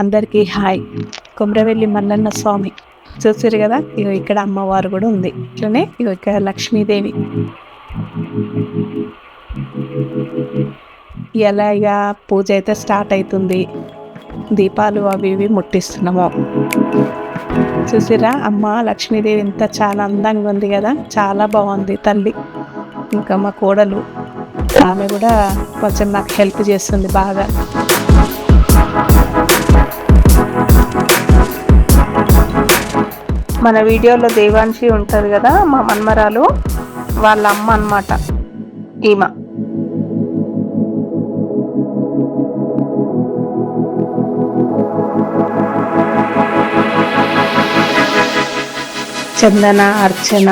అందరికీ హాయ్. కుమ్రవెల్లి మల్లన్న స్వామి. చూసారు కదా? ఇగో ఇక్కడ అమ్మవారు కూడా ఉంది. ఇట్లనే ఇగో ఇక్కడ లక్ష్మీదేవి. ఎలా ఇక పూజ అయితే స్టార్ట్ అవుతుంది దీపాలు అవి ఇవి ముట్టిస్తున్నాము. చూసిరా అమ్మ లక్ష్మీదేవి ఇంత చాలా అందంగా ఉంది కదా? చాలా బాగుంది తల్లి. ఇంకా మా కోడలు. ఆమె కూడా కొంచెం నాకు హెల్ప్ చేస్తుంది బాగా. మన వీడియోలో దేవాంశి ఉంటుంది కదా మా మన్మరాలు వాళ్ళ అమ్మ అన్నమాట ఈమె. చందన అర్చన.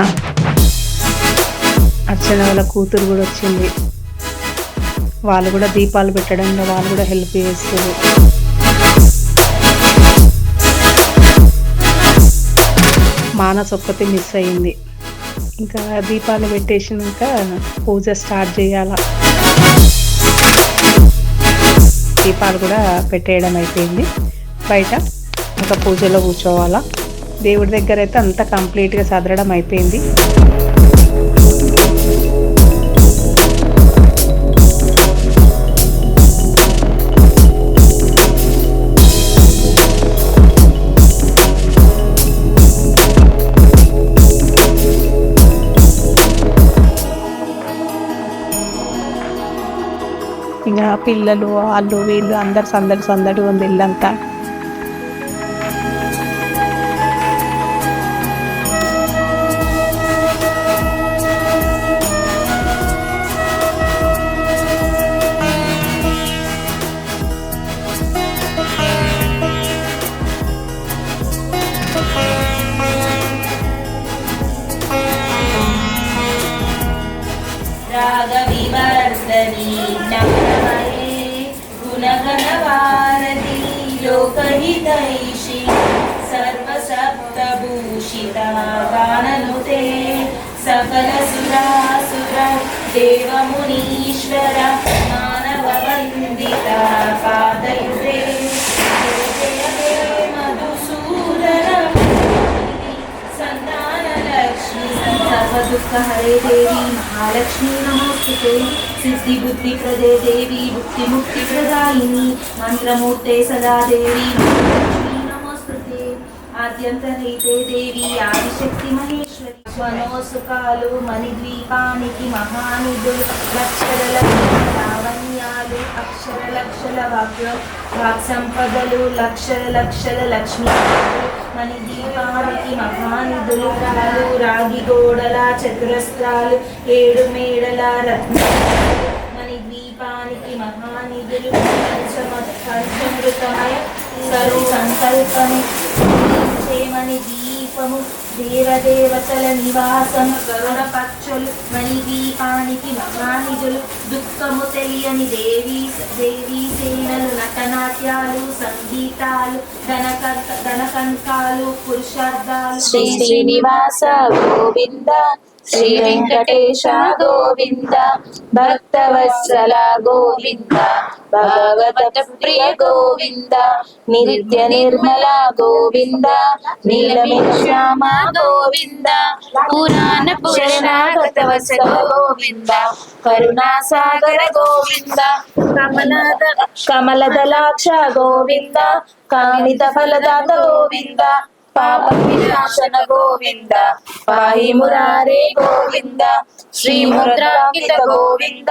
అర్చన వాళ్ళ కూతురు కూడా వచ్చింది. వాళ్ళు కూడా దీపాలు పెట్టడంలో వాళ్ళు కూడా హెల్ప్ చేస్తారు మానస్ మిస్ అయింది ఇంకా దీపాలు పెట్టేసినాక పూజ స్టార్ట్ చేయాల. దీపాలు కూడా పెట్టేయడం అయిపోయింది. బయట ఇంకా పూజలో కూర్చోవాలా. దేవుడి దగ్గర అయితే అంతా కంప్లీట్గా సదరడం అయిపోయింది. పిల్లలు వాళ్ళు వీళ్ళు అందరు సందడి సందడి ఉంది ఇల్లంతా रागविवर्धनी नमये गुणगणवारती लोकहितैषी सर्वसप्तभूषिता गाननुते सकलसुरासुर देवमुनीश्वर मानववन्दिता पादयुते जय जय मधुसूदन संतानलक्ष्मी सर्वदुःखहरे సిద్ధి బుద్ధి ప్రదే దేవి భుక్తి ముక్తి ప్రదాయిని మంత్రమూర్తే సదాదేవి. దేవి నమోస్తుతే ఆద్యంతరైతే దేవి ఆదిశక్తి మహేశ్వరి. వనో సుఖాలు మణిద్వీపానికి మహానిధులు లక్షల లావణ్యాలు అక్షర లక్షల వాక్య వాక్ సంపదలు లక్షల లక్షల లక్ష్మీ మన దీపానికి మహానిధులు రాగి గోడల చతురస్త్రాలు ఏడు మేడల రత్న మణిద్వీపానికి మహానిధులు పంచమృతమయ సరు సంకల్పము క్షేమని దీపము దేవదేవతల నివాసము గరుడ పక్షులు మణి దీపానికి మహానిధులు దుఃఖము తెలియని దేవీ దేవీ సేనలు నటనాట్యాలు సంగీతాలు ధనకంక ధనకంకాలు పురుషార్థాలు శ్రీ శ్రీనివాస గోవింద శ్రీ వెంకటేశ గోవింద భక్తవత్సల గోవింద భగవత ప్రియ గోవింద నిత్య నిర్మల గోవింద నీలమేశ్యామ గోవింద పురాణ పురుషాగత గోవింద కరుణాసాగర గోవింద కమలద కమలదలాక్ష గోవింద కామిత ఫలదాత గోవింద పాప వినాశన గోవింద పాహి మురారే గోవింద శ్రీ ముద్రాంకిత గోవింద.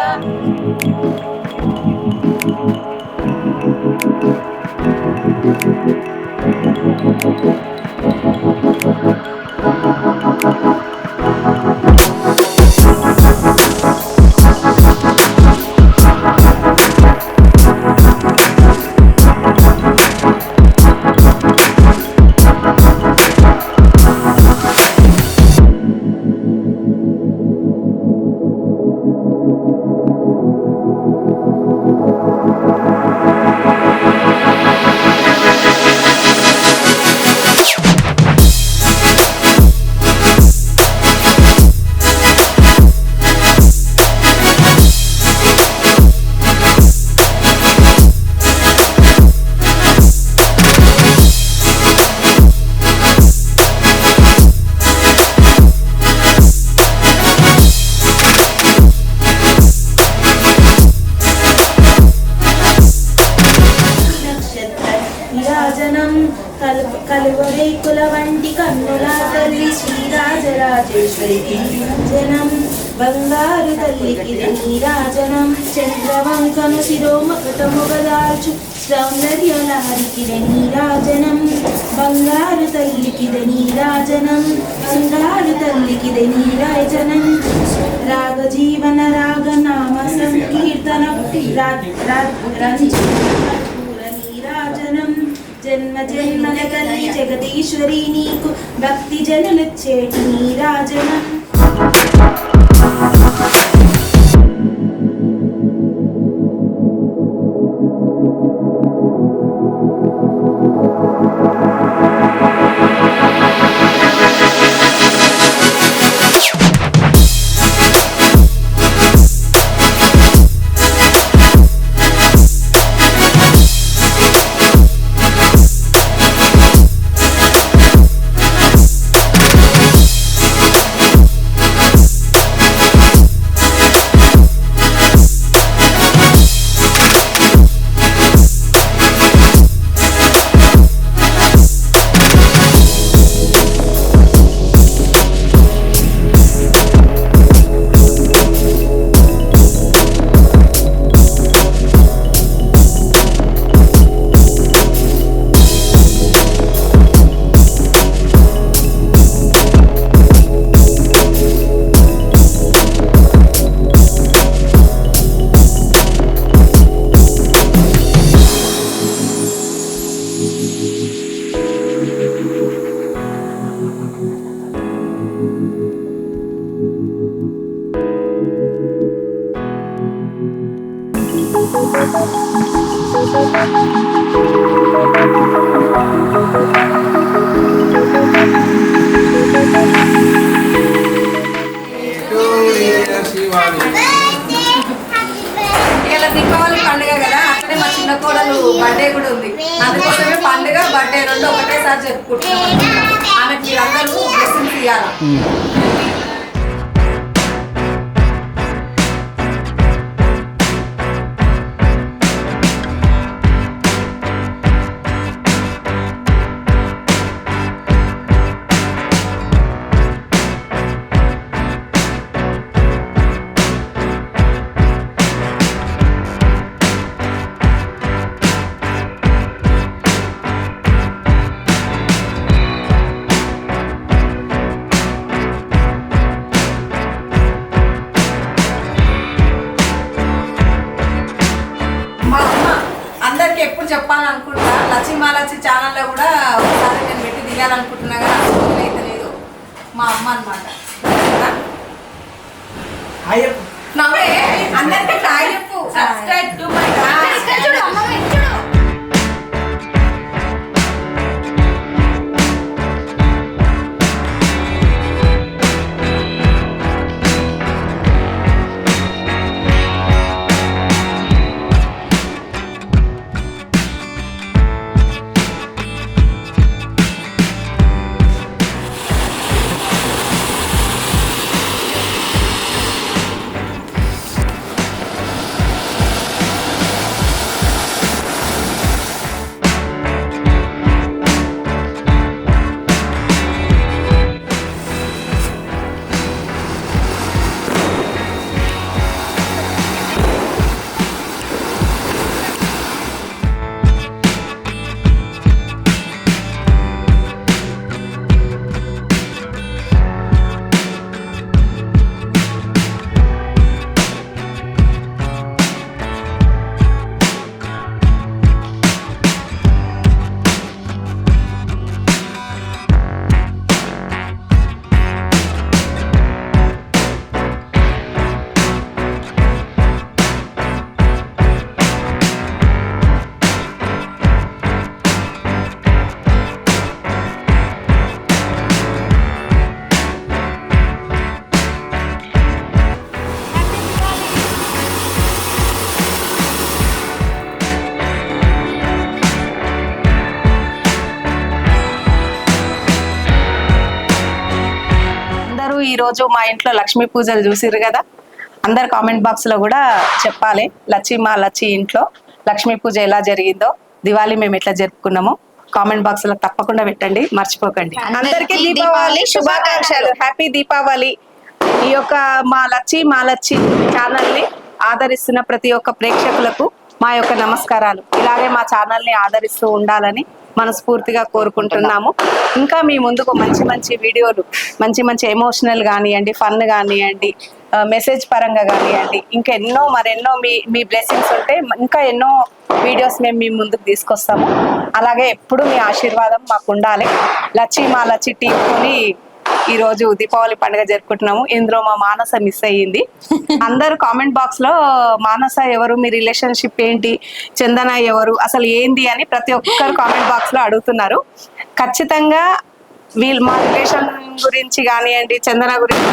కన్నుల తల్లి శ్రీరాజరాజేశ్వరికి జనం బంగారు తల్లికి నీరాజనం చంద్రవంకను శిరోమకటము గదాల్చు సౌందర్యలహరికి నీరాజనం బంగారు తల్లికి నీరాజనం బంగారు తల్లికి నీరాజనం రాగ జీవన రాగ నామ సంకీర్తన రా- రా- రంజిత జన్మ జన్మల తల్లి జగదీశ్వరి నీకు భక్తి జనులొచ్చేటి నీరాజనం ఇలా దీపావళి పండుగ కదా అక్కడే మా చిన్న కోడలు బర్త్డే కూడా ఉంది. అందుకోసమే పండుగ బర్త్డే రెండు ఒకటేసారి జరుపుకుంటున్నాం. ఆమెకి అందరూ బ్లెస్సింగ్స్ ఇవ్వాలి అందరికి ఎప్పుడు చెప్పాలనుకుంటా లక్ష్మీమాలక్ష్మి ఛానల్లో కూడా ఒకసారి నేను పెట్టి దిగాలనుకుంటున్నా కానీ అసలు అయితే లేదు. మా అమ్మ అనమాట నవ్వే అందరికి హాయ్ చెప్పు సబ్స్క్రైబ్ టు మై అందరూ ఈ రోజు మా ఇంట్లో లక్ష్మీ పూజలు చూసిర్రు కదా? అందరు కామెంట్ బాక్స్లో కూడా చెప్పాలి. లచ్చి మా లచ్చి ఇంట్లో లక్ష్మీ పూజ ఎలా జరిగిందో దివాళీ మేము ఎట్లా జరుపుకున్నామో కామెంట్ బాక్స్లో తప్పకుండా పెట్టండి మర్చిపోకండి. అందరికీ దీపావళి. శుభాకాంక్షలు. హ్యాపీ దీపావళి. ఈ యొక్క మా లచ్చి మా లచ్చి ఛానల్ని ఆదరిస్తున్న ప్రతి ఒక్క ప్రేక్షకులకు మా యొక్క నమస్కారాలు. ఇలాగే మా ఛానల్ని ఆదరిస్తూ ఉండాలని మనస్ఫూర్తిగా కోరుకుంటున్నాము. ఇంకా మీ ముందుకు మంచి మంచి వీడియోలు మంచి మంచి ఎమోషనల్ కానివ్వండి ఫన్ కానివ్వండి మెసేజ్ పరంగా కానివ్వండి ఇంకా ఎన్నో మరెన్నో మీ మీ బ్లెస్సింగ్స్ ఉంటే ఇంకా ఎన్నో వీడియోస్ మేము మీ ముందుకు తీసుకొస్తాము. అలాగే ఎప్పుడు మీ ఆశీర్వాదం మాకు ఉండాలి. లచ్చి మా లచ్చి టీంతోని ఈ రోజు దీపావళి పండుగ జరుపుకుంటున్నాము. ఇందులో మా మానస మిస్ అయ్యింది. అందరూ కామెంట్ బాక్స్లో మానస ఎవరు? మీ రిలేషన్షిప్ ఏంటి? చందన ఎవరు? అసలు ఏంది? అని ప్రతి ఒక్కరు కామెంట్ బాక్స్లో అడుగుతున్నారు. ఖచ్చితంగా వీళ్ళు మా రిలేషన్ గురించి కానివ్వండి చందన గురించి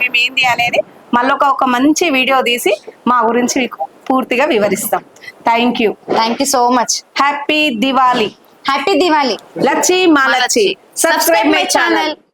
మేము ఏంది అనేది మళ్ళీ ఒక మంచి వీడియో తీసి మా గురించి మీకు పూర్తిగా వివరిస్తాం. Thank you thank you so much happy Diwali happy Diwali Lacchi మా లచ్చి. Subscribe my channel